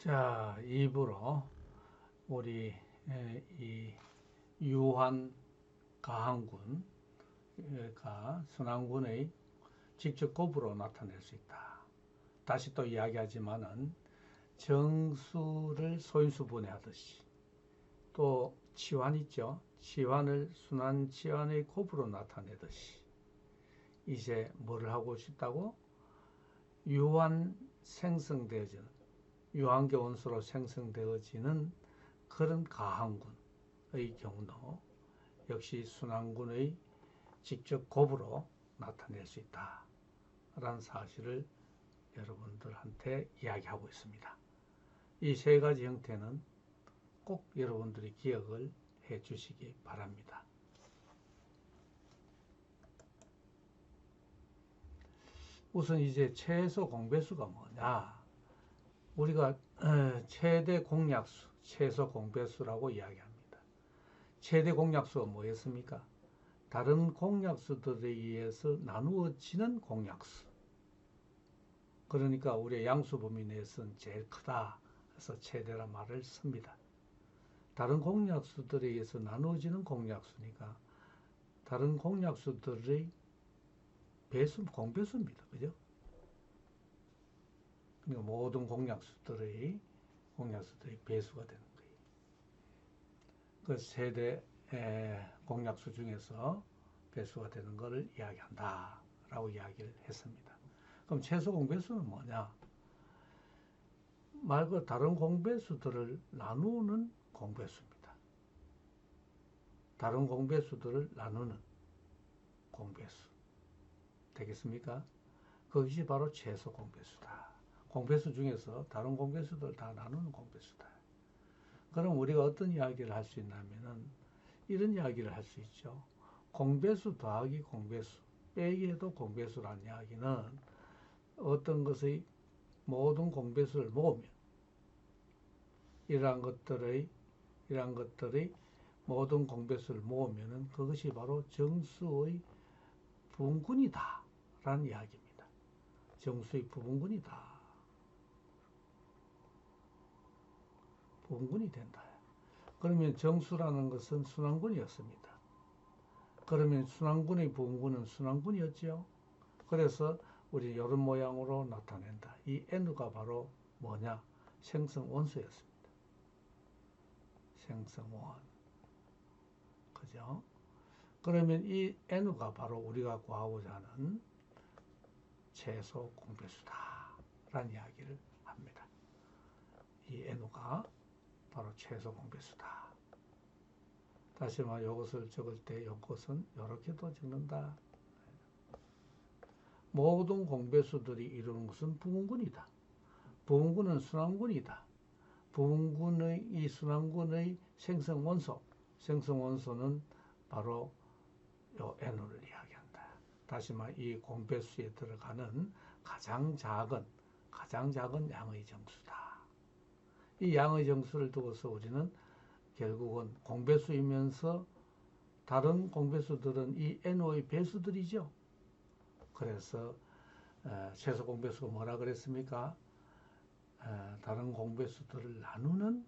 자, 입으로 우리 에, 이 유한 가항군가 순환군의 직접 곱으로 나타낼 수 있다. 다시 또 이야기하지만은 정수를 소인수 분해하듯이 또 치환 있죠. 치환을 순환 치환의 곱으로 나타내듯이 이제 뭐를 하고 싶다고? 유한 생성되어지는 유한계 원소로 생성되어지는 그런 가항군의 경우도 역시 순환군의 직접 곱으로 나타낼 수 있다. 라는 사실을 여러분들한테 이야기하고 있습니다. 이 세 가지 형태는 꼭 여러분들이 기억을 해 주시기 바랍니다. 우선 이제 최소 공배수가 뭐냐? 우리가 어, 최대 공약수, 최소 공배수라고 이야기합니다. 최대 공약수가 뭐였습니까? 다른 공약수들에 의해서 나누어지는 공약수. 그러니까 우리의 양수 범위 내에서는 제일 크다. 그래서 최대라 말을 씁니다. 다른 공약수들에 의해서 나누어지는 공약수니까 다른 공약수들의 배수, 공배수입니다. 그죠? 그러니까 모든 공약수들의 공약수들의 배수가 되는 거예요. 그 세대 공약수 중에서 배수가 되는 것을 이야기한다. 라고 이야기를 했습니다. 그럼 최소 공배수는 뭐냐? 말고 다른 공배수들을 나누는 공배수입니다. 다른 공배수들을 나누는 공배수. 되겠습니까? 그것이 바로 최소 공배수다. 공배수 중에서 다른 공배수들 다 나누는 공배수다. 그럼 우리가 어떤 이야기를 할 수 있냐면은 이런 이야기를 할 수 있죠. 공배수 더하기 공배수 빼기 해도 공배수라는 이야기는 어떤 것의 모든 공배수를 모으면 이러한 것들의 이러한 것들의 모든 공배수를 모으면은 그것이 바로 정수의 분군이다 라는 이야기입니다. 정수의 부분군이다. 부분군이 된다. 그러면 정수라는 것은 순환군이었습니다. 그러면 순환군의 부분군은 순환군이었죠. 그래서 우리 이런 모양으로 나타낸다. 이 N가 바로 뭐냐? 생성 원소였습니다. 생성 원. 그죠? 그러면 이 N가 바로 우리가 구하고자 하는 최소 공배수다. 라는 이야기를 합니다. 이 N가 바로 최소 공배수다. 다시 말해 이것을 적을 때 이것은 이렇게도 적는다. 모든 공배수들이 이루는 것은 부분군이다. 부분군은 순환군이다. 부분군의 이 순환군의 생성 원소, 생성 원소는 바로 요 n을 이야기한다. 다시 말해 이 공배수에 들어가는 가장 작은 가장 작은 양의 정수다. 이 양의 정수를 두고서 우리는 결국은 공배수이면서 다른 공배수들은 이 NO의 배수들이죠. 그래서 최소 공배수가 뭐라 그랬습니까? 다른 공배수들을 나누는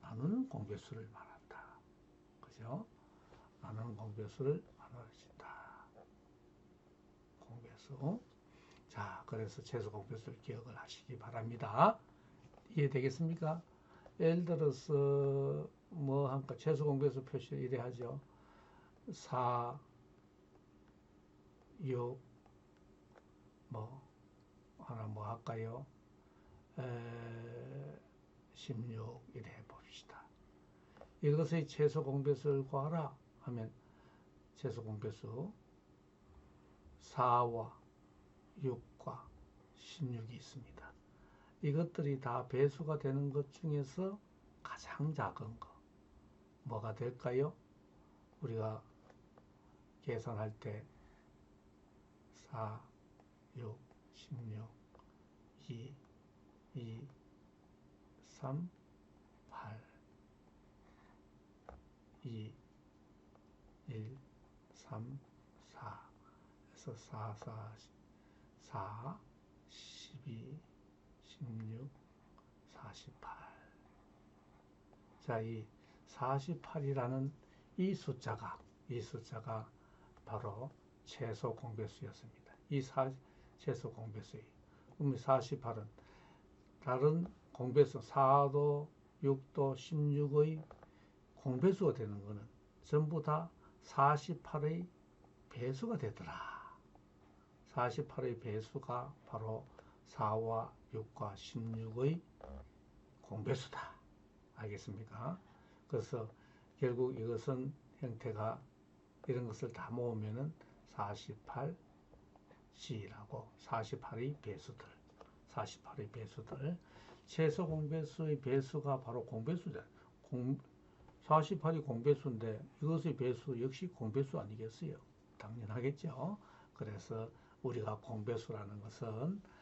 나누는 공배수를 말한다. 그죠? 나누는 공배수를 말하신다. 공배수. 자, 그래서 최소 공배수를 기억을 하시기 바랍니다. 이해되겠습니까? 예를 들어서 뭐 한까 최소 공배수 표시를 이래 하죠. 4, 6, 뭐 하나 뭐 할까요? 에, 16 이래 봅시다. 이것의 최소 공배수를 구하라 하면 최소 공배수 4와 6과 16이 있습니다. 이것들이 다 배수가 되는 것 중에서 가장 작은 거 뭐가 될까요? 우리가 계산할 때 4, 6, 16, 2, 2, 3, 8, 2, 1, 3, 4. 그래서 4, 4, 4, 12, 16, 40. 48. 자, 이 48이라는 이 숫자가, 이 숫자가 바로 최소 공배수였습니다. 이 사, 최소 공배수예요. 그럼 48은 다른 공배수 4도, 6도, 16의 공배수가 되는 것은 전부 다 48의 배수가 되더라. 48의 배수가 바로 4와 6과 16의 공배수다. 알겠습니까? 그래서 결국 이것은 형태가 이런 것을 다 모으면은 48C라고 48의 배수들, 48의 배수들, 최소 공배수의 배수가 바로 공배수다. 공, 48이 공배수인데 이것의 배수 역시 공배수 아니겠어요? 당연하겠죠. 그래서 우리가 공배수라는 것은 에,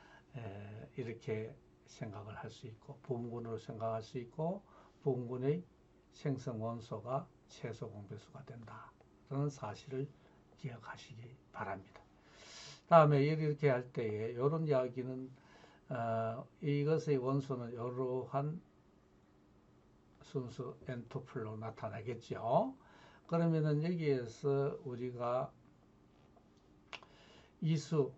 이렇게 생각을 할 수 있고 부분군으로 생각할 수 있고 부분군의 생성 원소가 최소 공배수가 된다라는 사실을 기억하시기 바랍니다. 다음에 이렇게 할 때에 이런 이야기는 어, 이것의 원소는 이러한 순수 엔토플로 나타나겠죠. 그러면은 여기에서 우리가 이수,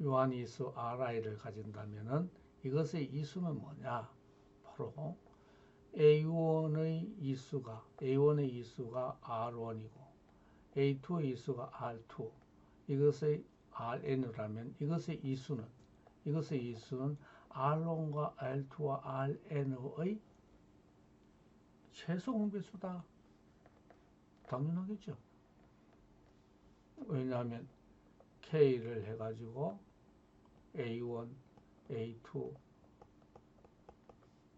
유한 이 수 Ri를 가진다면은 이것의 이수는 뭐냐? 바로 A1의 이수가 A1의 이수가 R1이고 A2의 이수가 R2 이것의 RN이라면 이것의 이수는 이것의 이수는 R1과 R2와 RN의 최소 공배수다. 당연하겠죠. 왜냐하면 K를 해가지고 A1, A2,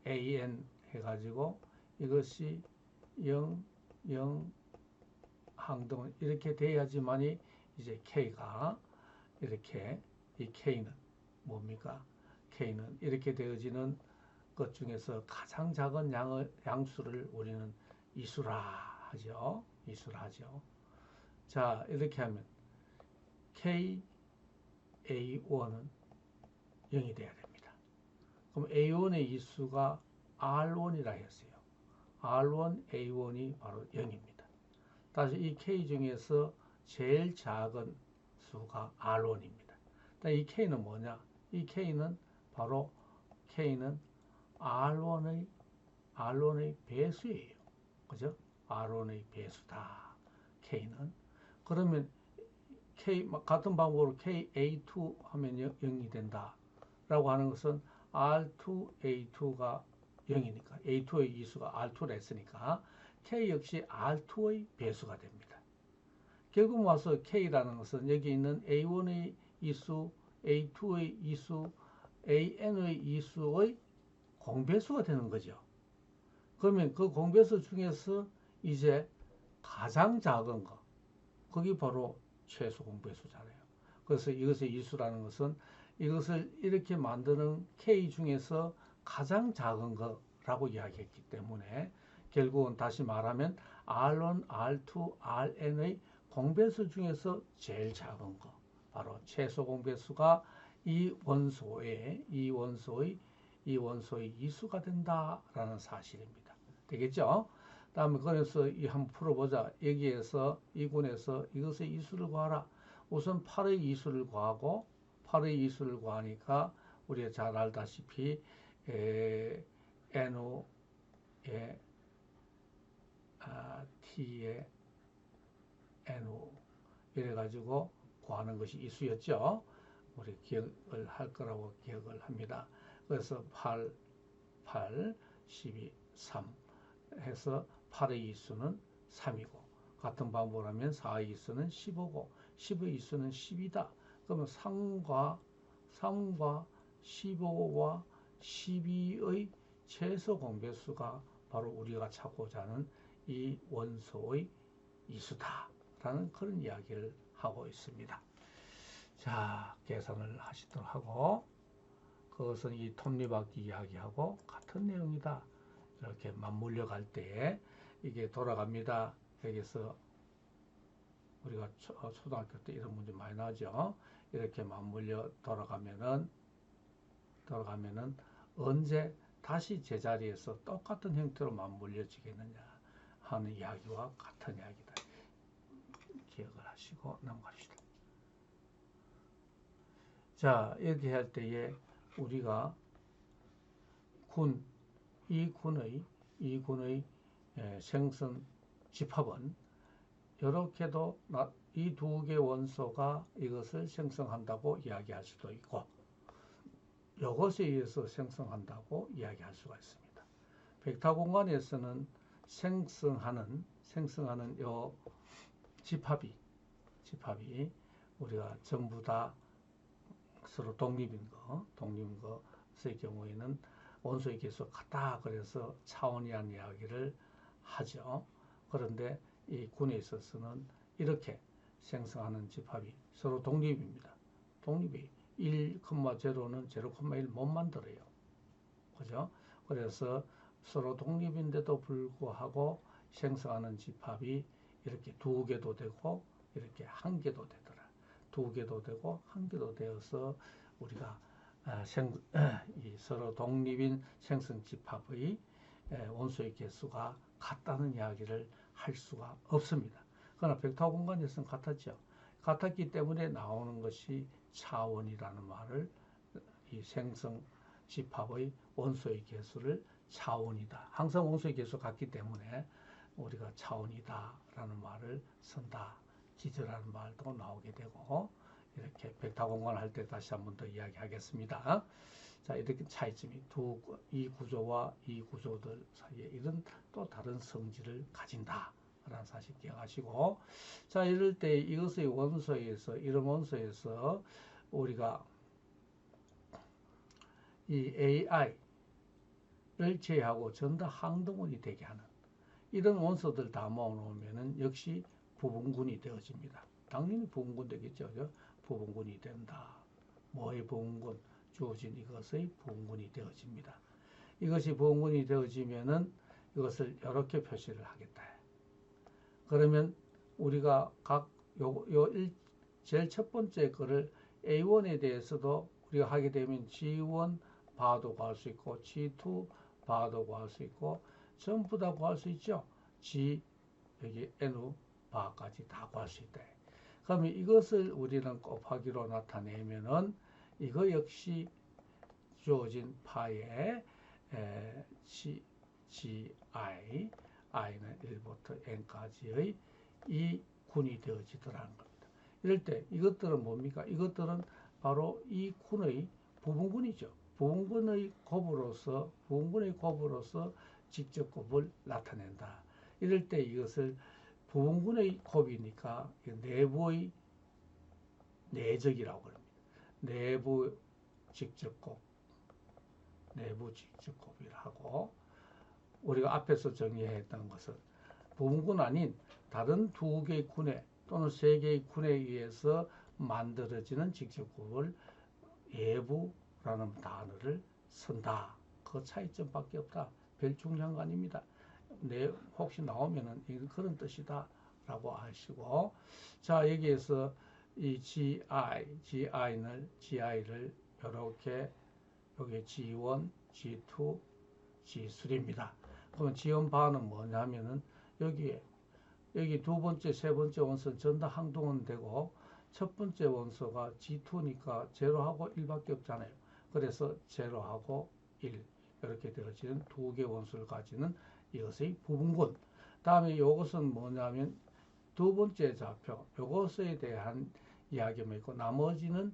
AN 해가지고 이것이 0, 0, 항등 이렇게 돼야지만이 이제 K가 이렇게 이 K는 뭡니까? K는 이렇게 되어지는 것 중에서 가장 작은 양을, 양수를 우리는 이수라 하죠. 이수라 하죠. 자, 이렇게 하면 K A1은 0이 돼야 됩니다. 그럼 A1의 이수가 R1이라 했어요. R1, A1이 바로 0입니다. 다시 이 K 중에서 제일 작은 수가 R1입니다. 이 K는 뭐냐? 이 K는 바로 K는 R1의 R1의 배수예요. 그죠? R1의 배수다. K는 그러면 K 같은 방법으로 KA2 하면 0이 된다. 라고 하는 것은 R2, A2가 0이니까 A2의 이수가 R2를 했으니까 K 역시 R2의 배수가 됩니다. 결국 와서 K라는 것은 여기 있는 A1의 이수, A2의 이수, AN의 이수의 공배수가 되는 거죠. 그러면 그 공배수 중에서 이제 가장 작은 거, 그게 바로 최소 공배수잖아요. 그래서 이것의 이수라는 것은 이것을 이렇게 만드는 K 중에서 가장 작은 거라고 이야기했기 때문에 결국은 다시 말하면 R1, R2, RN의 공배수 중에서 제일 작은 거, 바로 최소 공배수가 이 원소의 이 원소의 이 원소의 이수가 된다라는 사실입니다. 되겠죠? 다음에 그래서 이 한번 풀어보자. 여기에서 이 군에서 이것의 이수를 구하라. 우선 8의 이수를 구하고 8의 이수를 구하니까 우리가 잘 알다시피 에, NO에 아, T에 NO 이래가지고 구하는 것이 이수였죠. 우리 기억을 할 거라고 기억을 합니다. 그래서 8, 8, 12, 3 해서 8의 이수는 3이고 같은 방법으로 하면 4의 이수는 15고 10의 이수는 10이다. 그러면 3과 3과 15와 12의 최소 공배수가 바로 우리가 찾고자 하는 이 원소의 이수다라는 그런 이야기를 하고 있습니다. 자, 계산을 하시도록 하고 그것은 이 톱니바퀴 이야기하고 같은 내용이다. 이렇게 맞물려 갈 때에 이게 돌아갑니다. 여기서 우리가 어, 초등학교 때 이런 문제 많이 나죠. 이렇게 맞물려 돌아가면은 돌아가면은 언제 다시 제자리에서 똑같은 형태로 맞물려지겠느냐 하는 이야기와 같은 이야기다. 기억을 하시고 넘어갑시다. 자, 이렇게 할 때에 우리가 군, 이 군의, 이 군의 생성 집합은 이렇게도 이 두 개 원소가 이것을 생성한다고 이야기할 수도 있고 이것에 의해서 생성한다고 이야기할 수가 있습니다. 벡터 공간에서는 생성하는 생성하는 요 집합이 집합이 우리가 전부 다 서로 독립인 거 독립인 것의 경우에는 원소의 개수 같다 그래서 차원이란 이야기를 하죠. 그런데 이 군에 있어서는 이렇게 생성하는 집합이 서로 독립입니다. 독립이 1,0는 0,1 못 만들어요. 그죠? 그래서 서로 독립인데도 불구하고 생성하는 집합이 이렇게 두 개도 되고 이렇게 한 개도 되더라. 두 개도 되고 한 개도 되어서 우리가 아, 생, 서로 독립인 생성 집합의 원소의 개수가 같다는 이야기를 할 수가 없습니다. 그러나 벡터 공간에서는 같았죠. 같았기 때문에 나오는 것이 차원이라는 말을 이 생성 집합의 원소의 개수를 차원이다. 항상 원소의 개수 같기 때문에 우리가 차원이다라는 말을 쓴다. 지저라는 말도 나오게 되고 이렇게 벡터 공간 할 때 다시 한 번 더 이야기하겠습니다. 자 이렇게 차이점이 두 이 구조와 이 구조들 사이에 이런 또 다른 성질을 가진다. 라는 사실 기억하시고 자 이럴 때 이것의 원소에서 이런 원소에서 우리가 이 AI를 제외하고 전다 항동원이 되게 하는 이런 원소들 다 모아놓으면은 역시 부분군이 되어집니다. 당연히 부분군 되겠죠. 부분군이 된다. 뭐의 부분군? 주어진 이것의 부분군이 되어집니다. 이것이 부분군이 되어지면은 이것을 이렇게 표시를 하겠다. 그러면 우리가 각 요, 요 일, 제일 첫 번째 거를 A1에 대해서도 우리가 하게 되면 G1 바도 구할 수 있고 G2 바도 구할 수 있고 전부 다 구할 수 있죠. G 여기 N 바까지 다 구할 수 있다. 그러면 이것을 우리는 곱하기로 나타내면은 이거 역시 주어진 파의 에, G, G, I i는 1부터 n까지의 이 군이 되어지더라는 겁니다. 이럴 때 이것들은 뭡니까? 이것들은 바로 이 군의 부분군이죠. 부분군의 곱으로서 부분군의 곱으로서 직접 곱을 나타낸다. 이럴 때 이것을 부분군의 곱이니까 내부의 내적이라고 합니다. 내부 직접 곱, 내부 직접 곱이라고 우리가 앞에서 정의했던 것은 부분군 아닌 다른 두 개의 군에 또는 세 개의 군에 의해서 만들어지는 직접국을 예부라는 단어를 쓴다. 그 차이점밖에 없다. 별 중요한 거 아닙니다. 내 혹시 나오면은 이건 그런 뜻이다라고 하시고 자 여기에서 이 GI, GI를 GI를 이렇게 여기 G1, G2, G3입니다. 그러면 지연 바는 뭐냐면은 여기에 여기 두 번째, 세 번째 원소는 전다 항동은 되고 첫 번째 원소가 G2니까 제로하고 1밖에 없잖아요. 그래서 제로하고 1 이렇게 되어지는 두 개 원소를 가지는 이것의 부분군. 다음에 이것은 뭐냐면 두 번째 좌표 이것에 대한 이야기만 있고 나머지는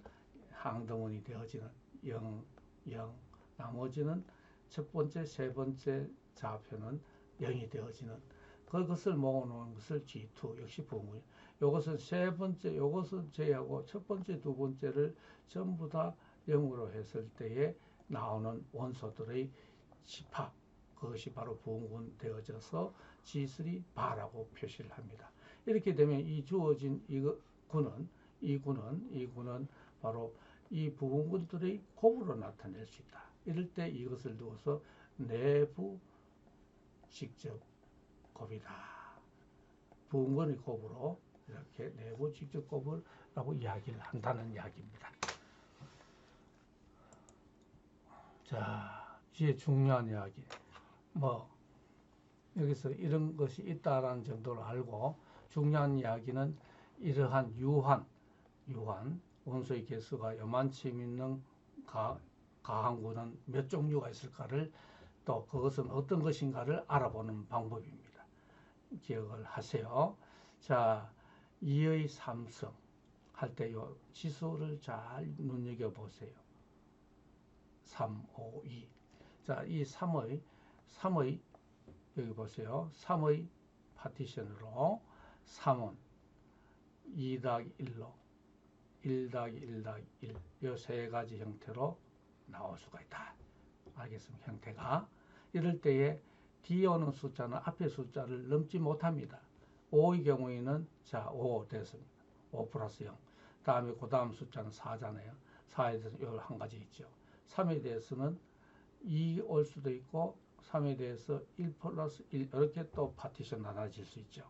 항동원이 되어지는 0, 0 나머지는 첫 번째, 세 번째 좌표는 0이 되어지는 그것을 모아놓은 것을 G2 역시 부분 이것은 세 번째 이것은 제하고 첫 번째 두 번째를 전부 다 0으로 했을 때에 나오는 원소들의 집합 그것이 바로 부분 되어져서 G3 바라고 표시를 합니다. 이렇게 되면 이 주어진 이 군은 이 군은 이 군은 바로 이 부분군들의 곱으로 나타낼 수 있다. 이럴 때 이것을 두어서 내부 직접 곱이다. 부근의 곱으로 이렇게 내부 직접 곱을라고 이야기를 한다는 이야기입니다. 자, 이제 중요한 이야기. 뭐 여기서 이런 것이 있다라는 정도로 알고 중요한 이야기는 이러한 유한, 유한 원소의 개수가 요만치 있는 가, 가항구는 몇 종류가 있을까를 또 그것은 어떤 것인가를 알아보는 방법입니다. 기억을 하세요. 자, 2의 삼성 할 때 요 지수를 잘 눈여겨 보세요. 3, 5, 2. 자, 이 3의 3의 여기 보세요. 3의 파티션으로 3은 2 더하기 1로 1 더하기 1 더하기 1. 이세 가지 형태로 나올 수가 있다. 알겠습니다. 형태가. 이럴 때에 뒤에 오는 숫자는 앞에 숫자를 넘지 못합니다. 5의 경우에는 자, 5 됐습니다. 5 플러스 0. 다음에 그 다음 숫자는 4잖아요. 4에 대해서 한 가지 있죠. 3에 대해서는 2 올 수도 있고 3에 대해서 1 플러스 1 이렇게 또 파티션 나눠질 수 있죠.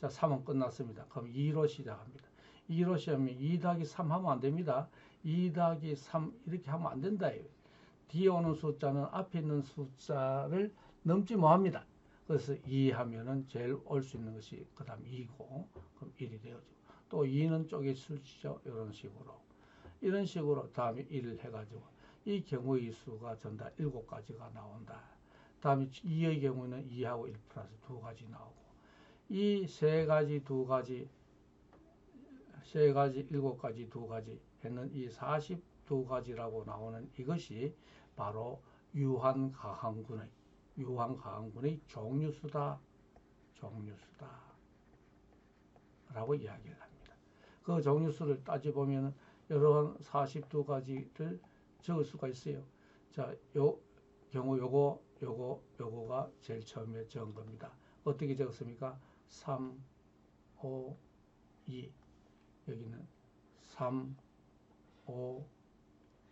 자, 3은 끝났습니다. 그럼 2로 시작합니다. 2로 시작하면 2 더하기 3 하면 안 됩니다. 2 더하기 3 이렇게 하면 안 된다. 뒤에 오는 숫자는 앞에 있는 숫자를 넘지 못합니다. 그래서 2 하면은 제일 올 수 있는 것이 그 다음 2고 그럼 1이 되어지고 또 2는 쪼개 수죠. 이런 식으로 이런 식으로 다음에 1을 해가지고 이 경우의 수가 전다 7가지가 나온다. 다음에 2의 경우는 2하고 1 플러스 두 가지 나오고 이 세 가지 두 가지 세 가지 일곱 가지 두 가지 했는 이 42가지라고 나오는 이것이 바로 유한 가항군의 유한 가항군의 종류수다 종류수다 라고 이야기를 합니다. 그 종류수를 따져보면 여러 42가지를 적을 수가 있어요. 자, 요 경우 요거 요거 요거가 제일 처음에 적은 겁니다. 어떻게 적었습니까? 3 5 2 여기는 3 5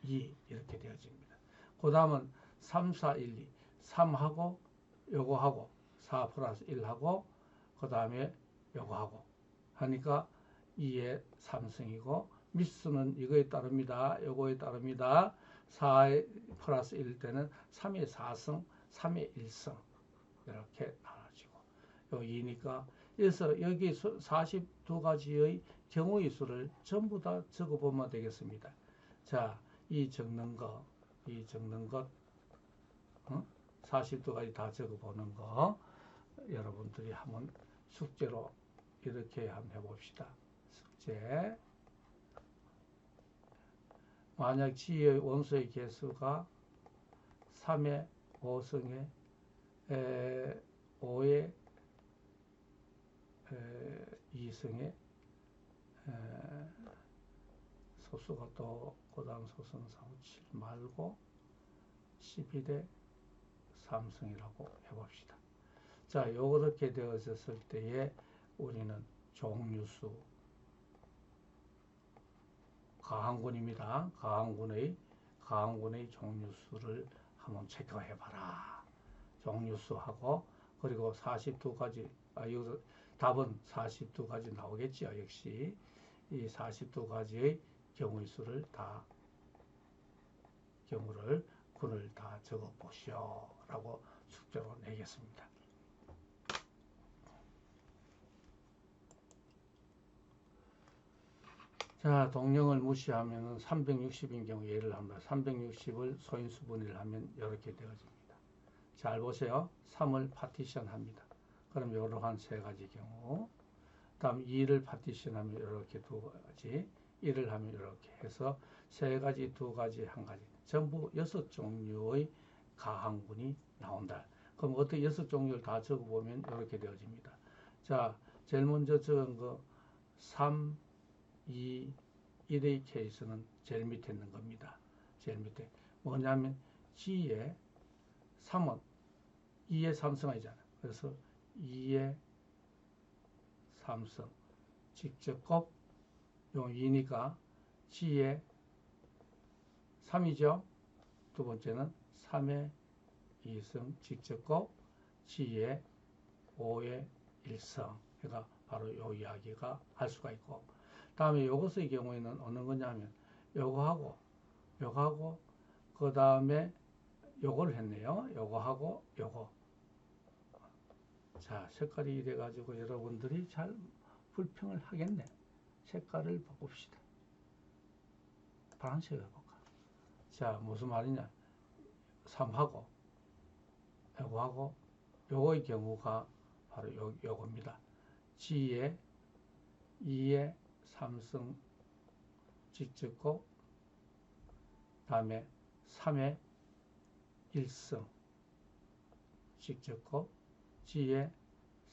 2 이렇게 되어집니다. 그 다음은 3 4 1 2 3하고 요거하고 4 플러스 1하고 그 다음에 요거하고 하니까 2의 3승이고 미수는 이거에 따릅니다. 요거에 따릅니다. 4 플러스 1 때는 3의 4승 3의 1승 이렇게 나눠지고 요 2니까 그래서 여기 42가지의 경우의 수를 전부 다 적어보면 되겠습니다. 자, 이 적는 거, 이 적는 것, 어? 40도까지 다 적어보는 거, 여러분들이 한번 숙제로 이렇게 한번 해봅시다. 숙제. 만약 지의 원소의 개수가 3의 5승에 5의 2승에 소수가 또 고당 소수는 4, 5, 7 말고 11의 3승이라고 해봅시다. 자, 요렇게 되어졌을 때에 우리는 종류수 가항군입니다. 가항군의 가항군의 종류수를 한번 체크해 봐라. 종류수하고 그리고 42가지 아 여기서 답은 42가지 나오겠죠. 역시 이 42가지의 경우의 수를 다 경우를 군을 다 적어 보시오 라고 숙제로 내겠습니다. 자, 동령을 무시하면 360인 경우 예를 합니다. 360을 소인수 분해를 하면 이렇게 되어집니다. 잘 보세요. 3을 파티션 합니다. 그럼 이러한 세 가지 경우 다음 2를 파티션하면 이렇게 두 가지 1을 하면 이렇게 해서 세 가지 두 가지 한 가지 전부 여섯 종류의 가항군이 나온다. 그럼 어떻게 여섯 종류를 다 적어보면 이렇게 되어집니다. 자, 제일 먼저 적은 거 3, 2, 1의 케이스는 제일 밑에 있는 겁니다. 제일 밑에. 뭐냐면 G에 3은 2의 3승이잖아. 그래서 2의 3승. 직접 곱, 요 2니까 G의 3이죠. 두 번째는 3의 2승 직접 곱, G의 5의 1승. 그러니까 바로 요 이야기가 할 수가 있고 다음에 요것의 경우에는 어느 거냐면 요거하고 요거하고 그 다음에 요걸 했네요. 요거 하고 요거. 자, 색깔이 이래 가지고 여러분들이 잘 불평을 하겠네. 색깔을 바꿉시다. 파란색 해볼까? 자, 무슨 말이냐? 3하고 요거하고 요거의 경우가 바로 요, 요겁니다. G에 2에 삼성 직접고 다음에 3에 1성 직접고 G에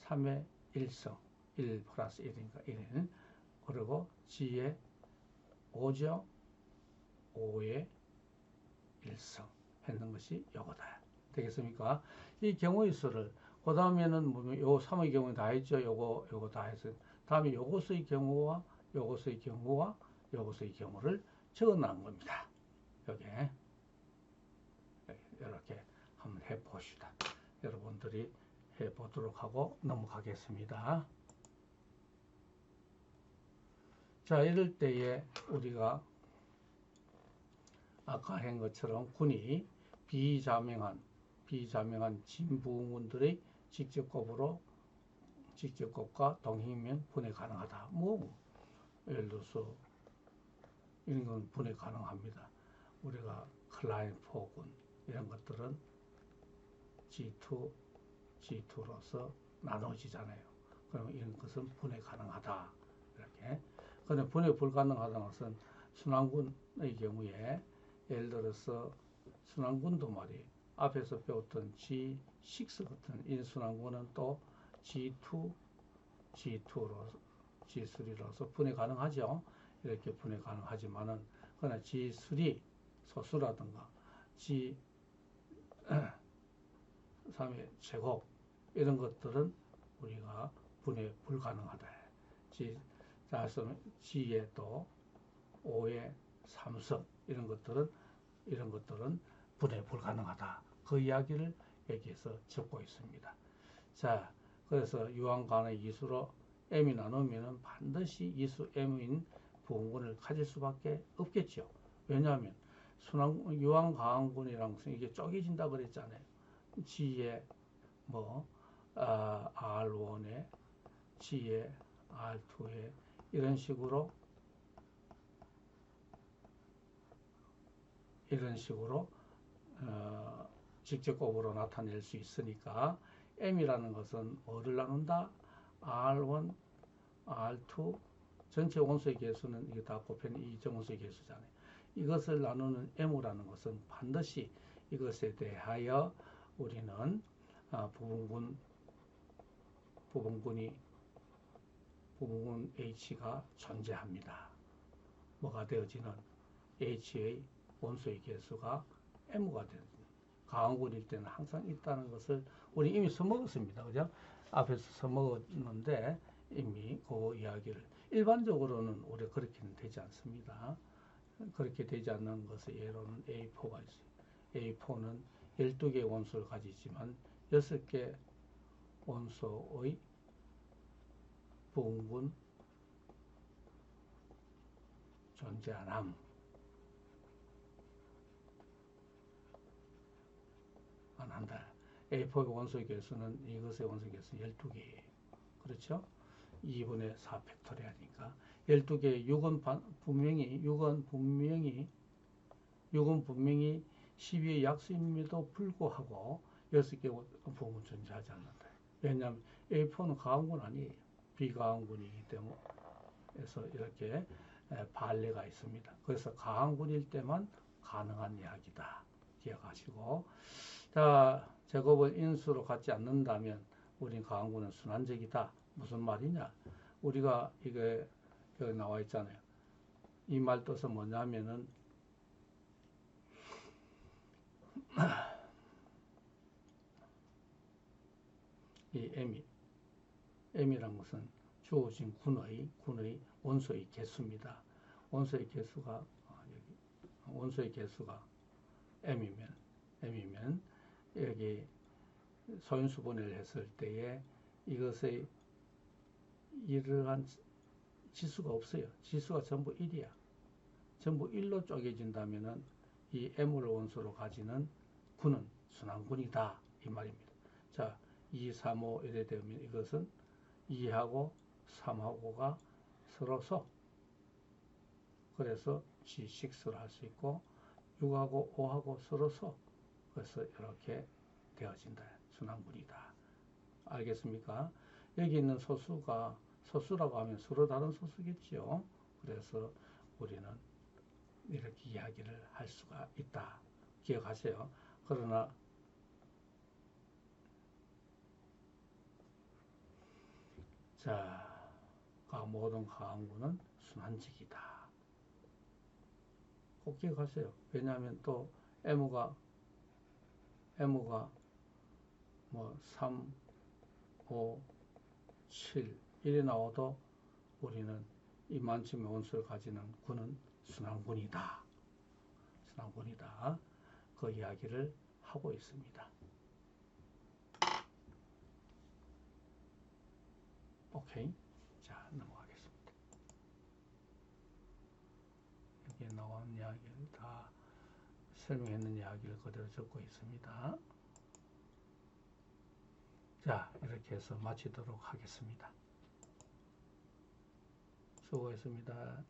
3에 1성 1 플러스 1이니까 1은. 그리고 G에 5죠? 5에 1성 했는 것이 요거다. 되겠습니까? 이 경우의 수를 그 다음에는 뭐요 3의 경우 다 했죠? 요거 요거 다 해서 다음에 요것의 경우와 요것의 경우와 요것의 경우를 적어 놓은 겁니다. 여기 이렇게 한번 해봅시다. 여러분들이 해 보도록 하고 넘어가겠습니다. 자, 이럴 때에 우리가 아까 한 것처럼 군이 비자명한 비자명한 진부문들의 직접급으로 직접급과 동행이면 분해 가능하다. 뭐 예를 들어서 이런 건 분해 가능합니다. 우리가 클라인 포군 이런 것들은 G2, G2로서 나눠지잖아요. 그럼 이런 것은 분해 가능하다. 이렇게. 근데 분해 불가능하다는 것은 순환군의 경우에 예를 들어서 순환군도 말이 앞에서 배웠던 G6 같은 인순환군은 또 G2, G2로 G3로서 분해 가능하죠. 이렇게 분해 가능하지만은 그러나 G3 소수라든가 G 3의 제곱 이런 것들은 우리가 분해 불가능하다. G 자서 G에 또 5의 삼성 이런 것들은 이런 것들은 분해 불가능하다. 그 이야기를 여기에서 적고 있습니다. 자, 그래서 유한간의 이수로 m이 나누면 반드시 이수 m인 부분군을 가질 수밖에 없겠죠. 왜냐하면 순환 유한강군이랑 이게 쪼개진다 그랬잖아요. G에 뭐 아, R1에 G에 R2에 이런 식으로 이런 식으로 어, 직접 곱으로 나타낼 수 있으니까 m이라는 것은 뭐를 나눈다? r1, r2 전체 원소의 개수는 이게 다 곱해는 이 정 원소의 개수잖아요. 이것을 나누는 m이라는 것은 반드시 이것에 대하여 우리는 아, 부분군 부분군이 부분군 h가 존재합니다. 뭐가 되어지는 h의 원소의 개수가 m가 되는 강원군일 때는 항상 있다는 것을 우리 이미 써먹었습니다. 그죠? 앞에서 써먹었는데 이미 그 이야기를 일반적으로는 우리 그렇게는 되지 않습니다. 그렇게 되지 않는 것의 예로는 A4가 있어요. A4는 12개의 원소를 가지지만 6개 원소의 부분군 존재함 안 한다. A4의 원소의 개수는 이것의 원소의 개수 12개예요. 그렇죠? 2분의 4 팩토리아니까 12개 6은 분명히 6은 분명히 6은 분명히 12의 약수임에도 불구하고 6개 부분 존재하지 않는다. 왜냐하면 A4는 가항군 아니에요. 비가항군이기 때문에 그래서 이렇게 발레가 있습니다. 그래서 가항군일 때만 가능한 이야기다. 기억하시고 자, 제곱을 인수로 갖지 않는다면 우린 가항구는 순환적이다. 무슨 말이냐? 우리가 이게 여기 나와 있잖아요. 이 말 뜻은 뭐냐면은 이 m이 m이란 것은 주어진 군의 군의 원소의 개수입니다. 원소의 개수가 아, 원소의 개수가 m이면 m이면 여기 소인수분해를 했을 때에 이것의 이러한 지수가 없어요. 지수가 전부 1이야. 전부 1로 쪼개진다면은 이 M을 원소로 가지는 군은 순환군이다 이 말입니다. 자, 2, 3, 5 이래 되면 이것은 2하고 3하고가 서로서 그래서 G6를 할 수 있고 6하고 5하고 서로서 그래서 이렇게 되어진다. 순환군이다. 알겠습니까? 여기 있는 소수가 소수라고 하면 서로 다른 소수겠지요. 그래서 우리는 이렇게 이야기를 할 수가 있다. 기억하세요. 그러나 자, 모든 가항구는 순환직이다. 꼭 기억하세요. 왜냐하면 또 M가 M가 뭐 3, 5, 7 이래 나와도 우리는 이만큼의 원수를 가지는 군은 순환군이다. 순환군이다. 그 이야기를 하고 있습니다. 오케이. 자, 넘어가겠습니다. 여기에 나온 이야기를 다 설명했는 이야기를 그대로 적고 있습니다. 자, 이렇게 해서 마치도록 하겠습니다. 수고했습니다.